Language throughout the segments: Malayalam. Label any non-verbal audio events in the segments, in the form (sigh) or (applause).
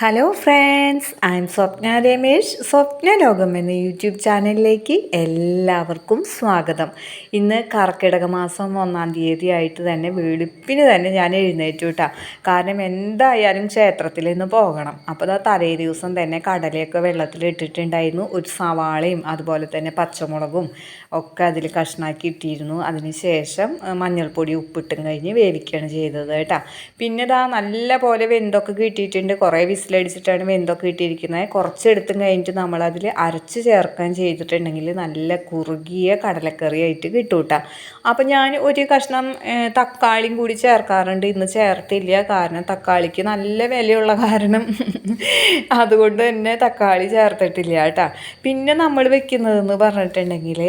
Hello friends I am Swapna Ramesh Swapna ലോകം എന്ന യൂട്യൂബ് ചാനലിലേക്ക് എല്ലാവർക്കും സ്വാഗതം. ഇന്ന് കർക്കിടക മാസം ഒന്നാം തീയതി ആയിട്ട് തന്നെ വെളുപ്പിന് തന്നെ ഞാൻ എഴുന്നേറ്റു കേട്ടാ കാരണം എന്തായാലും ക്ഷേത്രത്തിൽ ഇന്ന് പോകണം. അപ്പോൾ അത് തലേ ദിവസം തന്നെ കടലയൊക്കെ വെള്ളത്തിൽ ഇട്ടിട്ടുണ്ടായിരുന്നു. ഒരു സവാളയും അതുപോലെ തന്നെ പച്ചമുളകും ഒക്കെ അതിൽ കഷ്ണാക്കി ഇട്ടിരുന്നു. അതിന് ശേഷം അഹ് മഞ്ഞൾപ്പൊടി ഉപ്പിട്ടും കഴിഞ്ഞ് വേവിക്കുകയാണ് ചെയ്തത് കേട്ടോ പിന്നെ ഇതാ നല്ല പോലെ വെന്തൊക്കെ കിട്ടിയിട്ടുണ്ട്. കുറേ വിസിലടിച്ചിട്ടാണ് വെന്തൊക്കെ ഇട്ടിരിക്കുന്നത് കുറച്ച് എടുത്തും കഴിഞ്ഞിട്ട് നമ്മളതിൽ അരച്ച് ചേർക്കാൻ ചെയ്തിട്ടുണ്ടെങ്കിൽ നല്ല കുറുകിയ കടലക്കറി ആയിട്ട് കിട്ടും കേട്ടോ അപ്പം ഞാൻ ഒരു കഷ്ണം തക്കാളിയും കൂടി ചേർക്കാറുണ്ട്. ഇന്ന് ചേർത്തില്ല. കാരണം തക്കാളിക്ക് നല്ല വിലയുള്ള കാരണം (laughs) അതുകൊണ്ട് തന്നെ തക്കാളി ചേർത്തിട്ടില്ല കേട്ടോ. പിന്നെ നമ്മൾ വെക്കുന്നതെന്ന് പറഞ്ഞിട്ടുണ്ടെങ്കിൽ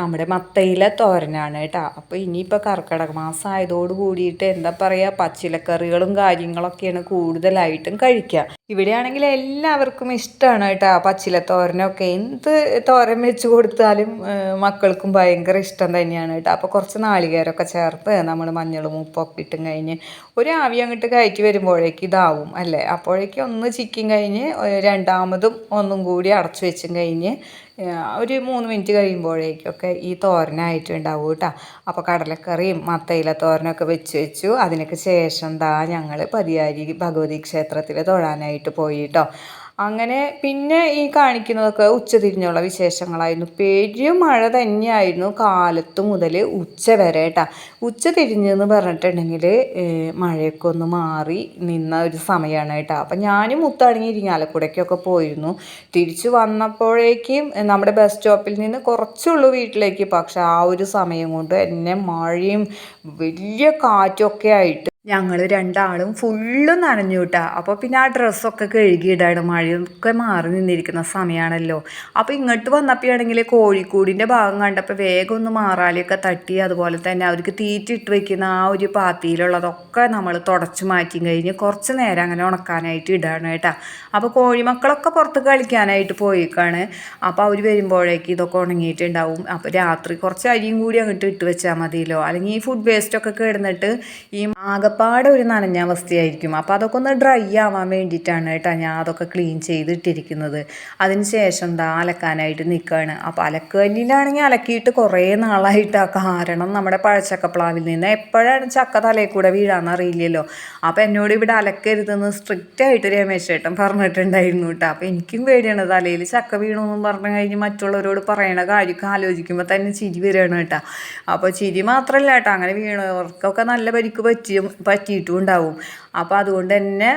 നമ്മുടെ മത്തയില തോരനാണ് കേട്ടോ. അപ്പോൾ ഇനിയിപ്പോൾ കർക്കിടക മാസം ആയതോട് കൂടിയിട്ട് എന്താ പറയുക പച്ചിലക്കറികളും കാര്യങ്ങളൊക്കെയാണ് കൂടുതലായിട്ടും കഴിക്കുക. ഇവിടെയാണെങ്കിൽ എല്ലാവർക്കും ഇഷ്ടമാണ് കേട്ടോ. പച്ചില തോരനൊക്കെ. എന്ത് തോരൻ വെച്ച് കൊടുത്താലും മക്കൾക്കും ഭയങ്കര ഇഷ്ടം തന്നെയാണ് കേട്ടോ. അപ്പോൾ കുറച്ച് നാളികേരമൊക്കെ ചേർത്ത് നമ്മൾ മഞ്ഞളും ഉപ്പൊക്കെ ഇട്ടും കഴിഞ്ഞ് ഒരു ആവി അങ്ങോട്ട് കയറ്റി വരുമ്പോഴേക്ക് ഇതാവും അല്ലേ? അപ്പോഴേക്കും ഒന്ന് ചിക്കൻ കഴിഞ്ഞ് രണ്ടാമതും ഒന്നും കൂടി അടച്ചു വെച്ചും കഴിഞ്ഞ് ഒരു മൂന്ന് മിനിറ്റ് കഴിയുമ്പോഴേക്കൊക്കെ ഈ തോരനായിട്ടുണ്ടാവും കേട്ടോ. അപ്പോൾ കടലക്കറിയും മത്തയില തോരനൊക്കെ വെച്ച് വെച്ചു. അതിനൊക്കെ ശേഷം ദാ ഞങ്ങൾ പതിയാരി ഭഗവതി ക്ഷേത്രത്തിൽ തൊഴാനായിട്ട് പോയി കേട്ടോ. അങ്ങനെ പിന്നെ ഈ കാണിക്കുന്നതൊക്കെ ഉച്ചതിരിഞ്ഞുള്ള വിശേഷങ്ങളായിരുന്നു. പെരും മഴ തന്നെയായിരുന്നു കാലത്ത് മുതൽ ഉച്ച വരെ കേട്ടാ ഉച്ച തിരിഞ്ഞെന്ന് പറഞ്ഞിട്ടുണ്ടെങ്കിൽ മഴയൊക്കെ ഒന്ന് മാറി നിന്ന ഒരു സമയമാണ് കേട്ടോ അപ്പം ഞാനും മുത്താണെങ്കിൽ ഇരിങ്ങാലക്കുടയ്ക്കൊക്കെ പോയിരുന്നു. തിരിച്ചു വന്നപ്പോഴേക്കും നമ്മുടെ ബസ് സ്റ്റോപ്പിൽ നിന്ന് കുറച്ചുള്ളൂ വീട്ടിലേക്ക്. പക്ഷെ ആ ഒരു സമയം കൊണ്ട് എന്നെ മഴയും വലിയ കാറ്റൊക്കെ ആയിട്ട് ഞങ്ങൾ രണ്ടാളും ഫുള്ള് നനഞ്ഞു കേട്ടാ അപ്പോൾ പിന്നെ ആ ഡ്രസ്സൊക്കെ കഴുകിയിടാണ്. മഴയൊക്കെ മാറി നിന്നിരിക്കുന്ന സമയമാണല്ലോ അപ്പോൾ ഇങ്ങോട്ട് വന്നപ്പോഴാണെങ്കിൽ കോഴിക്കൂടിന്റെ ഭാഗം കണ്ടപ്പോൾ വേഗം ഒന്ന് മാറാലിയൊക്കെ തട്ടി. അതുപോലെ തന്നെ അവർക്ക് തീറ്റിട്ട് വെക്കുന്ന ആ ഒരു പാത്തിയിലുള്ളതൊക്കെ നമ്മൾ തുടച്ച് മാറ്റി കഴിഞ്ഞ് കുറച്ച് നേരം അങ്ങനെ ഉണക്കാനായിട്ട് ഇടാണ് കേട്ടാ. അപ്പോൾ കോഴിമക്കളൊക്കെ പുറത്ത് കളിക്കാനായിട്ട് പോയിക്കാണ്. അപ്പോൾ അവർ വരുമ്പോഴേക്ക് ഇതൊക്കെ ഉണങ്ങിയിട്ടുണ്ടാവും. അപ്പോൾ രാത്രി കുറച്ച് അരിയും കൂടി അങ്ങോട്ട് ഇട്ട് വെച്ചാൽ മതിയല്ലോ. അല്ലെങ്കിൽ ഈ ഫുഡ് വേസ്റ്റൊക്കെ കിടന്നിട്ട് ഈ ആകപ്പാടെ ഒരു നനഞ്ഞ അവസ്ഥയായിരിക്കും അപ്പോൾ അതൊക്കെ ഒന്ന് ഡ്രൈ ആവാൻ വേണ്ടിയിട്ടാണ് കേട്ടോ ഞാൻ അതൊക്കെ ക്ലീൻ ചെയ്തിട്ടിരിക്കുന്നത്. അതിന് ശേഷം എന്താ അലക്കാനായിട്ട് നിൽക്കുകയാണ് അപ്പോൾ അലക്കല്ലിലാണെങ്കിൽ അലക്കിയിട്ട് കുറേ നാളായിട്ടാണ് കാരണം നമ്മുടെ പഴച്ചക്കപ്ലാവിൽ നിന്ന് എപ്പോഴാണ് ചക്ക തലയിൽ കൂടെ വീഴാന്ന് അറിയില്ലല്ലോ. അപ്പോൾ എന്നോട് ഇവിടെ അലക്കരുതെന്ന് സ്ട്രിക്റ്റ് ആയിട്ട് രമേശ് ചേട്ടൻ പറഞ്ഞിട്ടുണ്ടായിരുന്നു കേട്ടോ. അപ്പോൾ എനിക്കും പേടിയാണ് തലയിൽ ചക്ക വീണമെന്നും പറഞ്ഞു കഴിഞ്ഞ് മറ്റുള്ളവരോട് പറയണ കാര്യമൊക്കെ ആലോചിക്കുമ്പോൾ തന്നെ ചിരി വരികയാണ് കേട്ടോ. അപ്പോൾ ചിരി മാത്രമല്ല കേട്ടോ. അങ്ങനെ വീണവർക്കൊക്കെ നല്ല പരിക്ക് പറ്റിയും പറ്റിയിട്ടും അപ്പം അപ്പോൾ അതുകൊണ്ട് തന്നെ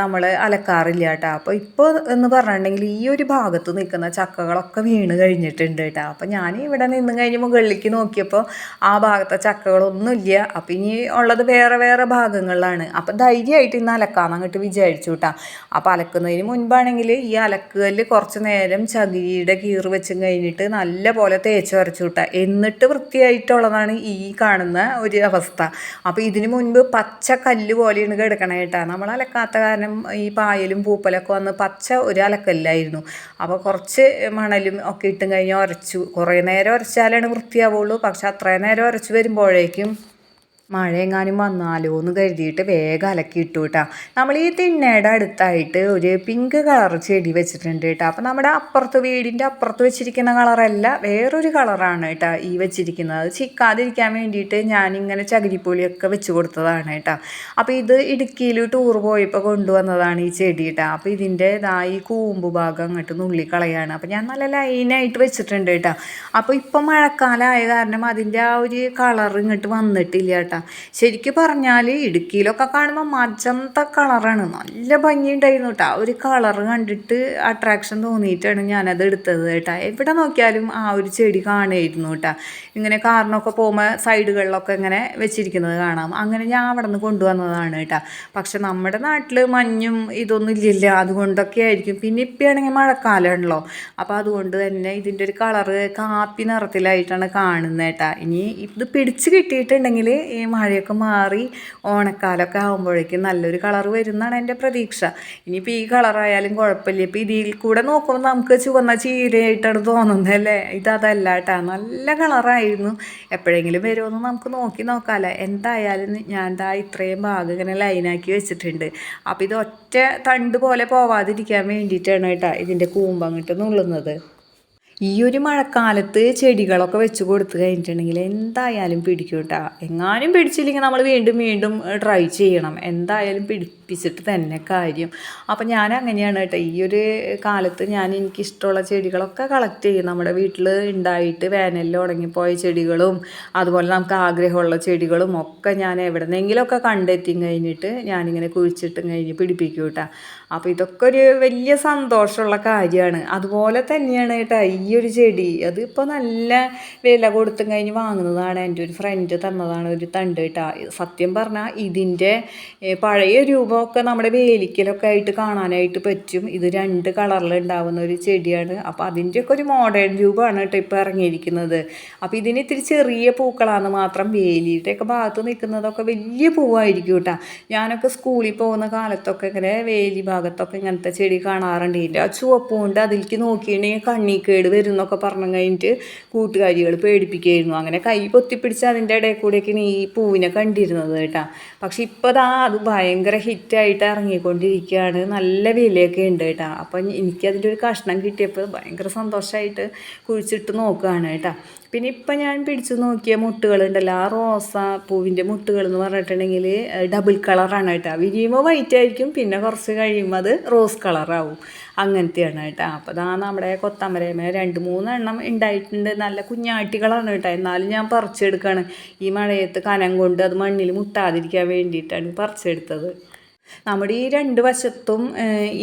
നമ്മൾ അലക്കാറില്ല കേട്ടോ. അപ്പോൾ ഇപ്പോൾ എന്ന് പറഞ്ഞിട്ടുണ്ടെങ്കിൽ ഈ ഒരു ഭാഗത്ത് നിൽക്കുന്ന ചക്കകളൊക്കെ വീണ് കഴിഞ്ഞിട്ടുണ്ട് കേട്ടോ. അപ്പോൾ ഞാൻ ഇവിടെ നിന്ന് കഴിഞ്ഞ് മുകളിലേക്ക് നോക്കിയപ്പോൾ ആ ഭാഗത്തെ ചക്കകളൊന്നുമില്ല അപ്പോൾ ഇനി ഉള്ളത് വേറെ വേറെ ഭാഗങ്ങളിലാണ്. അപ്പോൾ ധൈര്യമായിട്ട് ഇന്ന് അലക്കാമെന്ന് അങ്ങോട്ട് വിചാരിച്ചു കേട്ടോ. അപ്പോൾ അലക്കുന്നതിന് മുൻപാണെങ്കിൽ ഈ അലക്കുകല്ല് കുറച്ച് നേരം ചകിരിയുടെ കീറ് വെച്ചും കഴിഞ്ഞിട്ട് നല്ല പോലെ തേച്ച് വരച്ചു വിട്ടാൽ എന്നിട്ട് വൃത്തിയായിട്ടുള്ളതാണ് ഈ കാണുന്ന ഒരു അവസ്ഥ. അപ്പോൾ ഇതിന് മുൻപ് പച്ച കല്ല് പോലെയാണ് കിടക്കണേ കേട്ടോ. നമ്മൾ അലക്കാത്ത കാരണം ഈ പായലും പൂപ്പലൊക്കെ വന്ന് പച്ച ഒരു അലക്കല്ലായിരുന്നു. അപ്പോൾ കുറച്ച് മണലും ഒക്കെ ഇട്ടും കഴിഞ്ഞാൽ ഉരച്ചു. കുറേ നേരം ഉരച്ചാലാണ് വൃത്തിയാവുള്ളൂ. പക്ഷെ അത്രയും നേരം ഉരച്ച് വരുമ്പോഴേക്കും മഴ എങ്ങാനും വന്നാലോ എന്ന് കരുതിയിട്ട് വേഗം അലക്കി ഇട്ടു കേട്ടോ നമ്മൾ ഈ തിണ്ണയുടെ അടുത്തായിട്ട് ഒരു പിങ്ക് കളർ ചെടി വെച്ചിട്ടുണ്ട് കേട്ടോ അപ്പം നമ്മുടെ അപ്പുറത്ത് വീടിന്റെ അപ്പുറത്ത് വെച്ചിരിക്കുന്ന കളറല്ല വേറൊരു കളറാണ് കേട്ടോ ഈ വെച്ചിരിക്കുന്നത്. അത് ചിക്കാതിരിക്കാൻ വേണ്ടിയിട്ട് ഞാനിങ്ങനെ ചകിരിപ്പൊളിയൊക്കെ വെച്ച് കൊടുത്തതാണ് കേട്ടോ അപ്പോൾ ഇത് ഇടുക്കിയിൽ ടൂർ പോയപ്പോൾ കൊണ്ടുവന്നതാണ് ഈ ചെടി കേട്ടോ അപ്പോൾ ഇതിന്റെ ഇതാ ഈ കൂമ്പ് ഭാഗം അങ്ങോട്ട് നുള്ളി കളയാണ് അപ്പോൾ ഞാൻ നല്ല ലൈനായിട്ട് വെച്ചിട്ടുണ്ട് കേട്ടോ അപ്പോൾ ഇപ്പം മഴക്കാലമായ കാരണം അതിന്റെ ആ ഒരു കളർ ഇങ്ങോട്ട് വന്നിട്ടില്ല കേട്ടോ ശരിക്കും പറഞ്ഞാൽ ഇടുക്കിയിലൊക്കെ കാണുമ്പോൾ മജന്ത കളറാണ്. നല്ല ഭംഗിയുണ്ടായിരുന്നു കേട്ടോ. ആ ഒരു കളർ കണ്ടിട്ട് അട്രാക്ഷൻ തോന്നിയിട്ടാണ് ഞാനത് എടുത്തത് കേട്ടോ. എവിടെ നോക്കിയാലും ആ ഒരു ചെടി കാണുമായിരുന്നു കേട്ടോ. ഇങ്ങനെ കാറിനൊക്കെ പോകുമ്പോൾ സൈഡുകളിലൊക്കെ ഇങ്ങനെ വെച്ചിരിക്കുന്നത് കാണാം. അങ്ങനെ ഞാൻ അവിടെ നിന്ന് കൊണ്ടുവന്നതാണ് കേട്ടോ. പക്ഷെ നമ്മുടെ നാട്ടിൽ മഞ്ഞും ഇതൊന്നും ഇല്ലല്ലോ. അതുകൊണ്ടൊക്കെ ആയിരിക്കും. പിന്നെ ഇപ്പോഴാണെങ്കിൽ മഴക്കാലമാണല്ലോ. അപ്പോൾ അതുകൊണ്ട് തന്നെ ഇതിന്റെ ഒരു കളറ് കാപ്പി നിറത്തിലായിട്ടാണ് കാണുന്നത് കേട്ടോ. ഇനി ഇത് പിടിച്ച് കിട്ടിയിട്ടുണ്ടെങ്കിൽ ഈ മഴയൊക്കെ മാറി ഓണക്കാലമൊക്കെ ആകുമ്പോഴേക്കും നല്ലൊരു കളർ വരുന്നതാണ് എന്റെ പ്രതീക്ഷ. ഇനിയിപ്പോൾ ഈ കളറായാലും കുഴപ്പമില്ല. ഇപ്പോൾ ഇതിൽ കൂടെ നോക്കുമ്പോൾ നമുക്ക് ചുവന്ന ചീരയായിട്ടാണ് തോന്നുന്നത് അല്ലേ? ഇതല്ല കേട്ടോ. നല്ല കളറായിരുന്നു. എപ്പോഴെങ്കിലും വരുമെന്ന് നമുക്ക് നോക്കി നോക്കാമല്ലോ എന്തായാലും ഞാൻ ദാ ഇത്രയും ഭാഗം ഇങ്ങനെ ലൈനാക്കി വെച്ചിട്ടുണ്ട്. അപ്പോൾ ഇത് ഒറ്റ തണ്ട് പോലെ പോവാതിരിക്കാൻ വേണ്ടിയിട്ടാണ് കേട്ടോ ഇതിന്റെ കൂമ്പങ്ങിട്ട് നുള്ളുന്നത്. ഈ ഒരു മഴക്കാലത്ത് ചെടികളൊക്കെ വെച്ച് കൊടുത്തു കഴിഞ്ഞിട്ടുണ്ടെങ്കിൽ എന്തായാലും പിടിക്കും കേട്ടോ എങ്ങാനും പിടിച്ചില്ലെങ്കിൽ നമ്മൾ വീണ്ടും വീണ്ടും ട്രൈ ചെയ്യണം. എന്തായാലും പിടിപ്പിച്ചിട്ട് തന്നെ കാര്യം. അപ്പം ഞാൻ അങ്ങനെയാണ് കേട്ടോ ഈ ഒരു കാലത്ത് ഞാൻ എനിക്കിഷ്ടമുള്ള ചെടികളൊക്കെ കളക്ട് ചെയ്യും. നമ്മുടെ വീട്ടിൽ ഉണ്ടായിട്ട് വേനലിൽ ഉണങ്ങിപ്പോയ ചെടികളും അതുപോലെ നമുക്ക് ആഗ്രഹമുള്ള ചെടികളും ഒക്കെ ഞാൻ എവിടെന്നെങ്കിലുമൊക്കെ കണ്ടെത്തി കഴിഞ്ഞിട്ട് ഞാനിങ്ങനെ കുഴിച്ചിട്ടും കഴിഞ്ഞ് പിടിപ്പിക്കും കേട്ടോ അപ്പോൾ ഇതൊക്കെ ഒരു വലിയ സന്തോഷമുള്ള കാര്യമാണ്. അതുപോലെ തന്നെയാണ് കേട്ടോ ഈ ഒരു ചെടി. അതിപ്പോൾ നല്ല വില കൊടുത്തും കഴിഞ്ഞ് വാങ്ങുന്നതാണ് എന്റെ ഒരു ഫ്രണ്ട് തന്നതാണ് ഒരു തണ്ട് കേട്ടോ. സത്യം പറഞ്ഞാൽ ഇതിന്റെ പഴയ രൂപമൊക്കെ നമ്മുടെ വേലിക്കലൊക്കെ ആയിട്ട് കാണാനായിട്ട് പറ്റും. ഇത് രണ്ട് കളറിൽ ഉണ്ടാവുന്ന ഒരു ചെടിയാണ്. അപ്പോൾ അതിന്റെയൊക്കെ ഒരു മോഡേൺ രൂപമാണ് കേട്ടോ ഇപ്പോൾ ഇറങ്ങിയിരിക്കുന്നത്. അപ്പോൾ ഇതിന് ഇത്തിരി ചെറിയ പൂക്കളാണ് മാത്രം വേലിയുടെയൊക്കെ ഭാഗത്ത് നിൽക്കുന്നതൊക്കെ വലിയ പൂവായിരിക്കും കേട്ടോ. ഞാനൊക്കെ സ്കൂളിൽ പോകുന്ന കാലത്തൊക്കെ ഇങ്ങനെ വേലി ഭാഗത്തൊക്കെ ഇങ്ങനത്തെ ചെടി കാണാറുണ്ട്. ഇതിന്റെ ആ ചുവപ്പുകൊണ്ട് അതിലേക്ക് നോക്കിയിട്ടുണ്ടെങ്കിൽ കണ്ണിക്കേട് വരും എന്നൊക്കെ പറഞ്ഞു കഴിഞ്ഞിട്ട് കൂട്ടുകാരികൾ പേടിപ്പിക്കുകയായിരുന്നു. അങ്ങനെ കൈ പൊത്തിപ്പിടിച്ച് അതിന്റെ ഇടയിൽ കൂടെയൊക്കെയാണ് ഈ പൂവിനെ കണ്ടിരുന്നത് കേട്ടോ. പക്ഷെ ഇപ്പോൾ ദാ അത് ഭയങ്കര ഹിറ്റായിട്ട് ഇറങ്ങിക്കൊണ്ടിരിക്കുകയാണ്. നല്ല വിലയൊക്കെ ഉണ്ട് കേട്ടോ. അപ്പം എനിക്കതിന്റെ ഒരു കഷ്ണം കിട്ടിയപ്പോൾ ഭയങ്കര സന്തോഷമായിട്ട് കുഴിച്ചിട്ട് നോക്കുകയാണ് കേട്ടോ. പിന്നെ ഇപ്പം ഞാൻ പിടിച്ചു നോക്കിയ മുട്ടുകളുണ്ടല്ലോ. ആ റോസ പൂവിന്റെ മുട്ടുകൾ എന്ന് പറഞ്ഞിട്ടുണ്ടെങ്കിൽ ഡബിൾ കളറാണ് കേട്ടോ. വിരിയുമ്പോൾ വൈറ്റ് ആയിരിക്കും പിന്നെ കുറച്ച് കഴിയുമ്പോൾ അത് റോസ് കളറാവും അങ്ങനത്തെയാണ് കേട്ടോ. അപ്പോൾ അതാ നമ്മുടെ കൊത്തമരമേ രണ്ട് മൂന്നെണ്ണം ഉണ്ടായിട്ടുണ്ട് നല്ല കുഞ്ഞാട്ടികളാണ് കേട്ടോ. എന്നാലും ഞാൻ പറിച്ചെടുക്കുകയാണ് ഈ മഴയത്ത് കനം കൊണ്ട് അത് മണ്ണിൽ മുട്ടാതിരിക്കാൻ വേണ്ടിയിട്ടാണ് പറിച്ചെടുത്തത്. നമ്മുടെ ഈ രണ്ട് വശത്തും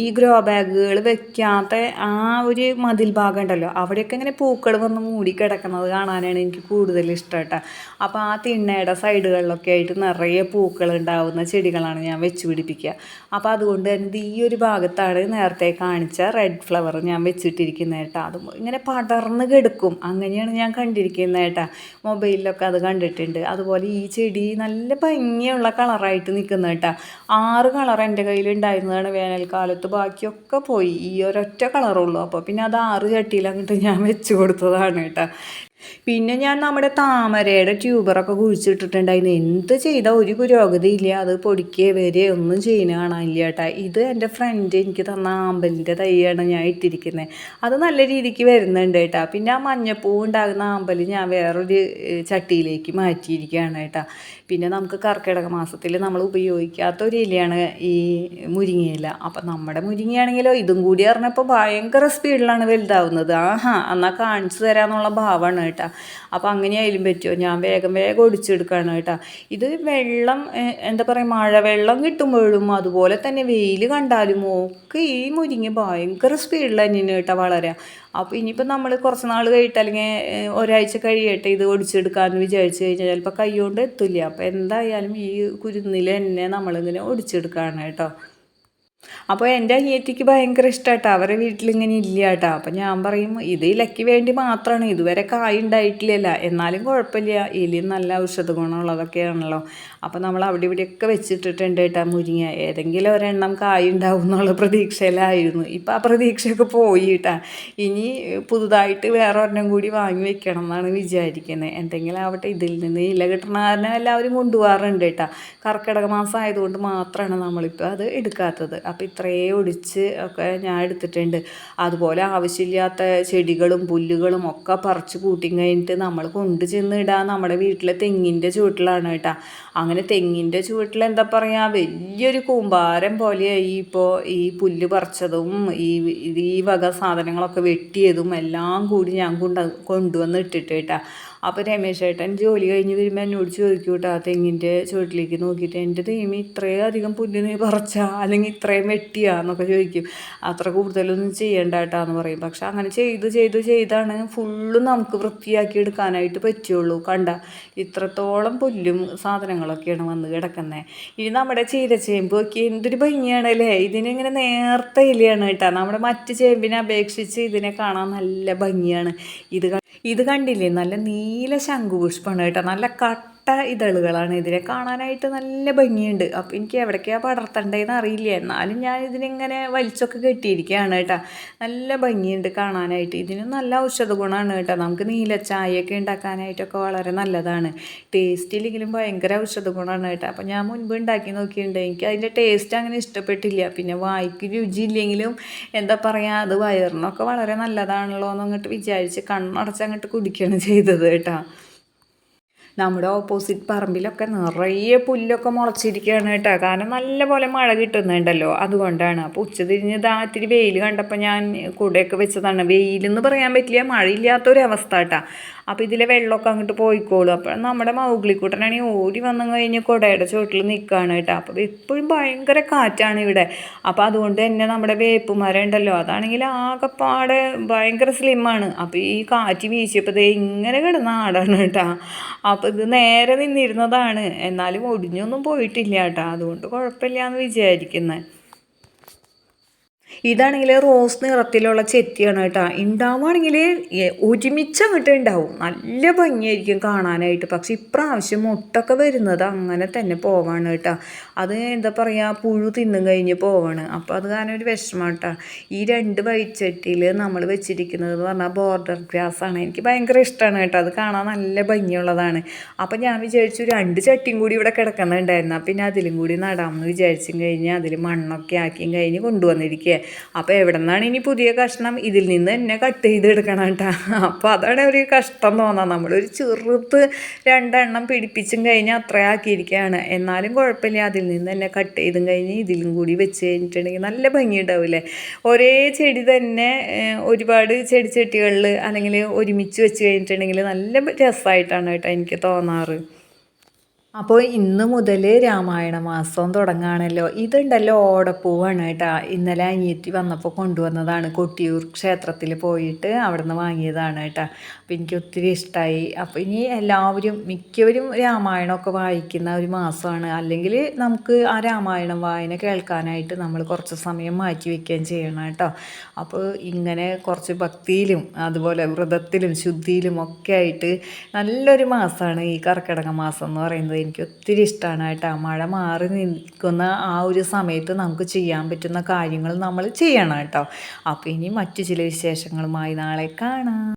ഈ ഗ്രോ ബാഗുകൾ വെക്കാത്ത ആ ഒരു മതിൽ ഭാഗം ഉണ്ടല്ലോ അവിടെയൊക്കെ ഇങ്ങനെ പൂക്കൾ വന്ന് മൂടി കിടക്കുന്നത് കാണാനാണ് എനിക്ക് കൂടുതൽ ഇഷ്ടം കേട്ടോ. അപ്പോൾ ആ തിണ്ണയുടെ സൈഡുകളിലൊക്കെ ആയിട്ട് നിറയെ പൂക്കൾ ഉണ്ടാവുന്ന ചെടികളാണ് ഞാൻ വെച്ച് പിടിപ്പിക്കുക. അപ്പോൾ അതുകൊണ്ട് തന്നെ ഈ ഒരു ഭാഗത്താണ് നേരത്തെ കാണിച്ച റെഡ് ഫ്ലവർ ഞാൻ വെച്ചിട്ടിരിക്കുന്നത് കേട്ടോ. അത് ഇങ്ങനെ പടർന്ന് കിടക്കും. അങ്ങനെയാണ് ഞാൻ കണ്ടിരിക്കുന്നത് കേട്ടോ. മൊബൈലിലൊക്കെ അത് കണ്ടിട്ടുണ്ട്. അതുപോലെ ഈ ചെടി നല്ല ഭംഗിയുള്ള കളറായിട്ട് നിൽക്കുന്നത് കേട്ടോ. ആറ് കളർ എന്റെ കയ്യിൽ ഉണ്ടായിരുന്നതാണ് വേനൽക്കാലത്ത്. ബാക്കിയൊക്കെ പോയി. ഈ ഒരൊറ്റ കളറുള്ളൂ. അപ്പോൾ പിന്നെ അത് ആറ് ചട്ടിയിൽ അങ്ങോട്ട് ഞാൻ വെച്ച് കൊടുത്തതാണ് കേട്ടോ. പിന്നെ ഞാൻ നമ്മുടെ താമരയുടെ ട്യൂബറൊക്കെ കുഴിച്ചിട്ടിട്ടുണ്ടായിരുന്നു. എന്ത് ചെയ്താൽ ഒരു പുരോഗതിയില്ല. അത് പൊടിക്കുക വരെ ഒന്നും ചെയ്യുന്ന കാണാനില്ല കേട്ടോ. ഇത് എന്റെ ഫ്രണ്ട് എനിക്ക് തന്ന ആമ്പലിന്റെ തൈയാണ് ഞാൻ ഇട്ടിരിക്കുന്നത് അത് നല്ല രീതിക്ക് വരുന്നുണ്ട് കേട്ടോ. പിന്നെ ആ മഞ്ഞപ്പൂ ഉണ്ടാകുന്ന ആമ്പൽ ഞാൻ വേറൊരു ചട്ടിയിലേക്ക് മാറ്റിയിരിക്കുകയാണ് കേട്ടോ. പിന്നെ നമുക്ക് കർക്കിടക മാസത്തിൽ നമ്മൾ ഉപയോഗിക്കാത്ത ഒരു ഇലയാണ് ഈ മുരിങ്ങയില. അപ്പം നമ്മുടെ മുരിങ്ങയാണെങ്കിലോ ഇതും കൂടി അറിഞ്ഞപ്പോൾ ഭയങ്കര സ്പീഡിലാണ് വലുതാവുന്നത്. ആഹാ എന്നാൽ കാണിച്ചു തരാമെന്നുള്ള ഭാവമാണ് കേട്ടോ. അപ്പം അങ്ങനെയായാലും പറ്റുമോ ഞാൻ വേഗം വേഗം ഒടിച്ചെടുക്കുകയാണ് കേട്ടോ. ഇത് വെള്ളം എന്താ പറയുക മഴവെള്ളം കിട്ടുമ്പോഴും അതുപോലെ തന്നെ വെയിൽ കണ്ടാലും ഒക്കെ ഈ മുരിങ്ങ ഭയങ്കര സ്പീഡിൽ തന്നെയാണ് കേട്ടോ വളരെ. അപ്പോൾ ഇനിയിപ്പോൾ നമ്മൾ കുറച്ച് നാൾ കഴിയിട്ട് അല്ലെങ്കിൽ ഒരാഴ്ച കഴിയട്ടെ ഇത് ഒടിച്ചെടുക്കാമെന്ന് വിചാരിച്ച് കഴിഞ്ഞാൽ ചിലപ്പോൾ കൈ കൊണ്ട് എത്തില്ല. അപ്പോൾ എന്തായാലും ഈ കുരുന്നിൽ തന്നെ നമ്മളിങ്ങനെ ഒടിച്ചെടുക്കുകയാണ് കേട്ടോ. അപ്പോൾ എന്റെ അനിയത്തിക്ക് ഭയങ്കര ഇഷ്ടമാട്ടോ അവരെ വീട്ടിലിങ്ങനെ ഇല്ല കേട്ടോ അപ്പം ഞാൻ പറയും ഇത് ഇലയ്ക്ക് വേണ്ടി മാത്രമാണ് ഇതുവരെ കായ് ഉണ്ടായിട്ടില്ലല്ല. എന്നാലും കുഴപ്പമില്ല. ഇലിയും നല്ല ഔഷധ ഗുണമുള്ളതൊക്കെയാണല്ലോ അപ്പോൾ നമ്മൾ അവിടെ ഇവിടെയൊക്കെ വെച്ചിട്ടിട്ടുണ്ട് കേട്ടോ മുരിങ്ങ. ഏതെങ്കിലും ഒരെണ്ണം കായുണ്ടാവും എന്നുള്ള പ്രതീക്ഷയിലായിരുന്നു. ഇപ്പം ആ പ്രതീക്ഷയൊക്കെ പോയി കേട്ടോ. ഇനി പുതുതായിട്ട് വേറെ ഒരെണ്ണം കൂടി വാങ്ങി വെക്കണം എന്നാണ് വിചാരിക്കുന്നത് എന്തെങ്കിലും ആവട്ടെ ഇതിൽ നിന്ന് ഇല കിട്ടണ എല്ലാവരും കൊണ്ടുപോകാറുണ്ട് കേട്ടോ. കർക്കിടക മാസം ആയതുകൊണ്ട് മാത്രമാണ് നമ്മളിപ്പോൾ അത് എടുക്കാത്തത്. അപ്പോൾ ഇത്രയേ ഒടിച്ച് ഒക്കെ ഞാൻ എടുത്തിട്ടുണ്ട്. അതുപോലെ ആവശ്യമില്ലാത്ത ചെടികളും പുല്ലുകളും ഒക്കെ പറിച്ച് കൂട്ടി കഴിഞ്ഞിട്ട് നമ്മൾ കൊണ്ടു ചെന്ന് ഇടാൻ നമ്മുടെ വീട്ടിലെ തെങ്ങിന്റെ ചുവട്ടിലാണ് കേട്ടോ. അങ്ങനെ തെങ്ങിന്റെ ചുവട്ടിൽ എന്താ പറയുക വലിയൊരു കൂമ്പാരം പോലെയായി ഇപ്പോൾ ഈ പുല്ല് പറിച്ചതും ഈ ഈ വക സാധനങ്ങളൊക്കെ വെട്ടിയതും എല്ലാം കൂടി ഞാൻ കൊണ്ട കൊണ്ടുവന്ന് ഇട്ടിട്ട് കേട്ടോ അപ്പോൾ രമേശ് ഏട്ടൻ ജോലി കഴിഞ്ഞ് വരുമ്പോൾ എന്നോട് ചോദിക്കും കേട്ടോ ആ തെങ്ങിന്റെ ചുവട്ടിലേക്ക് നോക്കിയിട്ട് എന്റെ തെയ്യമി ഇത്രയും അധികം പുല്ല് നീ പറിച്ചാ അല്ലെങ്കിൽ ഇത്രയും വെട്ടിയാ എന്നൊക്കെ ചോദിക്കും. അത്ര കൂടുതലൊന്നും ചെയ്യേണ്ട കേട്ടാന്ന് പറയും. പക്ഷെ അങ്ങനെ ചെയ്ത് ചെയ്ത് ചെയ്താണ് ഫുള്ളും നമുക്ക് വൃത്തിയാക്കി എടുക്കാനായിട്ട് പറ്റുള്ളൂ. കണ്ട ഇത്രത്തോളം പുല്ലും സാധനങ്ങളൊക്കെയാണ് വന്ന് കിടക്കുന്നത് ഇനി നമ്മുടെ ചീരച്ചേമ്പ് ഒക്കെ എന്തൊരു ഭംഗിയാണ് അല്ലേ ഇതിനിങ്ങനെ നേർത്ത ഇലയാണ് കേട്ടോ നമ്മുടെ മറ്റ് ചേമ്പിനെ അപേക്ഷിച്ച് ഇതിനെ കാണാൻ നല്ല ഭംഗിയാണ്. ഇത് ഇത് കണ്ടില്ലേ? നല്ല നീല ശംഖുപുഷ്പമാണ് കേട്ടോ. നല്ല കട്ട ഇതളുകളാണ്. ഇതിനെ കാണാനായിട്ട് നല്ല ഭംഗിയുണ്ട്. അപ്പോൾ എനിക്ക് എവിടേക്കാണ് പടർത്തണ്ടേന്ന് അറിയില്ല. എന്നാലും ഞാൻ ഇതിനിങ്ങനെ വലിച്ചൊക്കെ കെട്ടിയിരിക്കുകയാണ് കേട്ടോ. നല്ല ഭംഗിയുണ്ട് കാണാനായിട്ട്. ഇതിന് നല്ല ഔഷധ ഗുണമാണ് കേട്ടോ. നമുക്ക് നീല ചായയൊക്കെ ഉണ്ടാക്കാനായിട്ടൊക്കെ വളരെ നല്ലതാണ്. ടേസ്റ്റിലെങ്കിലും ഭയങ്കര ഔഷധ ഗുണമാണ് കേട്ടോ. അപ്പോൾ ഞാൻ മുൻപ് ഉണ്ടാക്കി നോക്കിയിട്ടുണ്ട്. എനിക്ക് അതിന്റെ ടേസ്റ്റ് അങ്ങനെ ഇഷ്ടപ്പെട്ടില്ല. പിന്നെ വായിക്ക് രുചിയില്ലെങ്കിലും എന്താ പറയുക അത് വയറിനൊക്കെ വളരെ നല്ലതാണല്ലോ എന്നങ്ങോട്ട് വിചാരിച്ച് കണ്ണടച്ച് അങ്ങോട്ട് കുടിക്കുകയാണ് ചെയ്തത് കേട്ടോ. നമ്മുടെ ഓപ്പോസിറ്റ് പറമ്പിലൊക്കെ നിറയെ പുല്ലൊക്കെ മുളച്ചിരിക്കുകയാണ് കേട്ടോ. കാരണം നല്ലപോലെ മഴ കിട്ടുന്നുണ്ടല്ലോ. അതുകൊണ്ടാണ്. അപ്പോൾ ഉച്ച തിരിഞ്ഞ് ഇതാ ഇത്തിരി വെയിൽ കണ്ടപ്പോൾ ഞാൻ കൂടെയൊക്കെ വെച്ചതാണ്. വെയിലെന്ന് പറയാൻ പറ്റില്ല മഴയില്ലാത്തൊരവസ്ഥ കേട്ടോ. അപ്പോൾ ഇതിലെ വെള്ളമൊക്കെ അങ്ങോട്ട് പോയിക്കോളും. അപ്പോൾ നമ്മുടെ മൗഗ്ലിക്കൂട്ടനാണെങ്കിൽ ഓടി വന്നു കഴിഞ്ഞ് കുടയുടെ ചുവട്ടിൽ നിൽക്കുകയാണ് കേട്ടോ. അപ്പോൾ എപ്പോഴും ഭയങ്കര കാറ്റാണ് ഇവിടെ. അപ്പോൾ അതുകൊണ്ട് തന്നെ നമ്മുടെ വേപ്പ് ഉണ്ടല്ലോ അതാണെങ്കിൽ ആകെപ്പാടെ ഭയങ്കര സ്ലിമ്മാണ് അപ്പോൾ ഈ കാറ്റ് വീശിയപ്പോൾ ദേ ഇങ്ങനെ കിടന്ന ആടാണ് കേട്ടോ. അപ്പോൾ ഇത് നേരെ നിന്നിരുന്നതാണ്. എന്നാലും ഒടിഞ്ഞൊന്നും പോയിട്ടില്ല കേട്ടോ. അതുകൊണ്ട് കുഴപ്പമില്ല എന്ന് വിചാരിക്കുന്നത് ഇതാണെങ്കിൽ റോസ് നിറത്തിലുള്ള ചെത്തിയാണ് കേട്ടോ. ഉണ്ടാവുകയാണെങ്കിൽ ഒരുമിച്ച് അങ്ങോട്ട് ഉണ്ടാവും നല്ല ഭംഗിയായിരിക്കും കാണാനായിട്ട്. പക്ഷെ ഇപ്രാവശ്യം മുട്ടൊക്കെ വരുന്നത് അങ്ങനെ തന്നെ പോവാണ് കേട്ടോ. അത് എന്താ പറയുക പുഴു തിന്നും കഴിഞ്ഞ് പോവാണ്. അപ്പോൾ അത് കാരണം ഒരു വിഷമം കേട്ടോ. ഈ രണ്ട് വൈച്ചട്ടിയിൽ നമ്മൾ വെച്ചിരിക്കുന്നത് എന്ന് പറഞ്ഞാൽ ബോർഡർ ഗ്രാസ് ആണ് എനിക്ക് ഭയങ്കര ഇഷ്ടമാണ് കേട്ടോ. അത് കാണാൻ നല്ല ഭംഗിയുള്ളതാണ്. അപ്പോൾ ഞാൻ വിചാരിച്ചു രണ്ട് ചട്ടിയും കൂടി ഇവിടെ കിടക്കുന്നുണ്ടായിരുന്നു. പിന്നെ അതിലും കൂടി നടാമെന്ന് വിചാരിച്ചും കഴിഞ്ഞ് അതിൽ മണ്ണൊക്കെ ആക്കിയും കഴിഞ്ഞ് കൊണ്ടുവന്നിരിക്കുക അപ്പോൾ എവിടെ നിന്നാണ് ഇനി പുതിയ കഷ്ണം? ഇതിൽ നിന്ന് തന്നെ കട്ട് ചെയ്തെടുക്കണം കേട്ടോ. അപ്പോൾ അതാണ് ഒരു കഷ്ടം തോന്നാം. നമ്മളൊരു ചെറുത്ത് രണ്ടെണ്ണം പിടിപ്പിച്ചും കഴിഞ്ഞ് അത്രയാക്കിയിരിക്കുകയാണ് എന്നാലും കുഴപ്പമില്ല. അതിൽ നിന്ന് തന്നെ കട്ട് ചെയ്തും കഴിഞ്ഞ് ഇതിലും കൂടി വെച്ച് കഴിഞ്ഞിട്ടുണ്ടെങ്കിൽ നല്ല ഭംഗി ഉണ്ടാവില്ലേ ഒരേ ചെടി തന്നെ ഒരുപാട് ചെടി ചെട്ടികളിൽ അല്ലെങ്കിൽ ഒരുമിച്ച് വെച്ച് കഴിഞ്ഞിട്ടുണ്ടെങ്കിൽ നല്ല രസമായിട്ടാണ് കേട്ടോ എനിക്ക് തോന്നാറ്. അപ്പോൾ ഇന്ന് മുതൽ രാമായണ മാസം തുടങ്ങുകയാണല്ലോ ഇതുണ്ടല്ലോ ഓടപ്പൂവാണ് കേട്ടോ. ഇന്നലെ അനിയത്തി വന്നപ്പോൾ കൊണ്ടുവന്നതാണ്. കൊട്ടിയൂർ ക്ഷേത്രത്തിൽ പോയിട്ട് അവിടെ നിന്ന് വാങ്ങിയതാണ് കേട്ടോ. അപ്പോൾ എനിക്ക് ഒത്തിരി ഇഷ്ടമായി അപ്പോൾ ഇനി എല്ലാവരും മിക്കവരും രാമായണമൊക്കെ വായിക്കുന്ന ഒരു മാസമാണ്. അല്ലെങ്കിൽ നമുക്ക് ആ രാമായണം വായന കേൾക്കാനായിട്ട് നമ്മൾ കുറച്ച് സമയം മാറ്റി വയ്ക്കുകയും ചെയ്യണം കേട്ടോ. അപ്പോൾ ഇങ്ങനെ കുറച്ച് ഭക്തിയിലും അതുപോലെ വ്രതത്തിലും ശുദ്ധിയിലും ഒക്കെ ആയിട്ട് നല്ലൊരു മാസമാണ് ഈ കർക്കിടക മാസം എന്ന് പറയുന്നത്. എനിക്ക് ഒത്തിരി ഇഷ്ടമാണ് കേട്ടോ. മഴ മാറി നിൽക്കുന്ന ആ ഒരു സമയത്ത് നമുക്ക് ചെയ്യാൻ പറ്റുന്ന കാര്യങ്ങൾ നമ്മൾ ചെയ്യണം കേട്ടോ. അപ്പോൾ ഇനി മറ്റു ചില വിശേഷങ്ങളുമായി നാളെ കാണാം.